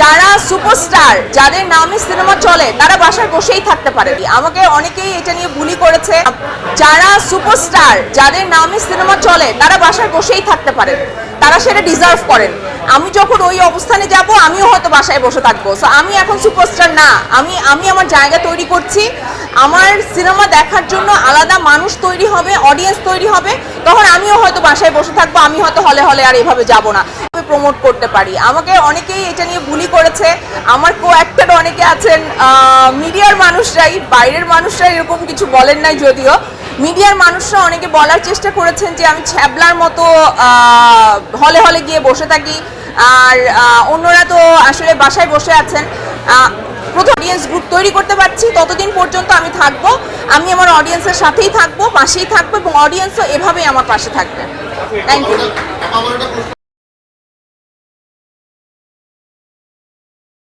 যারা সুপারস্টার, যাদের নামে সিনেমা চলে, তারা বাসায় বসেই থাকতে পারে। আমাকে অনেকেই এটা নিয়ে বুলি করেছে। যারা সুপারস্টার, যাদের নামে সিনেমা চলে, তারা বাসায় বসেই থাকতে পারেন তারা সেটা ডিজার্ভ করেন। আমি যখন ওই অবস্থানে যাব, আমিও হয়তো বাসায় বসে থাকব। সো আমি এখন সুপারস্টার না। আমি আমি আমার জায়গা তৈরি করছি। আমার সিনেমা দেখার জন্য আলাদা মানুষ তৈরি হবে অডিয়েন্স তৈরি হবে। তখন আমিও হয়তো বাসায় বসে থাকব। আমি হয়তো হলে হলে আর এভাবে যাব না। প্রমোট করতে পারি। আমাকে অনেকেই এটা নিয়ে বুলি করেছে। আমার কো অ্যাক্টর অনেকে আছেন মিডিয়ার মানুষরাই, বাইরের মানুষরা এরকম কিছু বলেন নাই যদিও। মিডিয়ার মানুষরা অনেকে বলার চেষ্টা করেছেন যে আমি ছ্যাবলার মতো হলে হলে গিয়ে বসে থাকি। আর অন্যরা তো আসলে বাসায় বসে আছেন। প্রথম অডিয়েন্স গ্রুপ তৈরি করতে পারছি, ততদিন পর্যন্ত আমি থাকব। আমি আমার অডিয়েন্সের সাথেই থাকব, পাশেই থাকব এবং অডিয়েন্সও এভাবেই আমার পাশে থাকবে। Thank you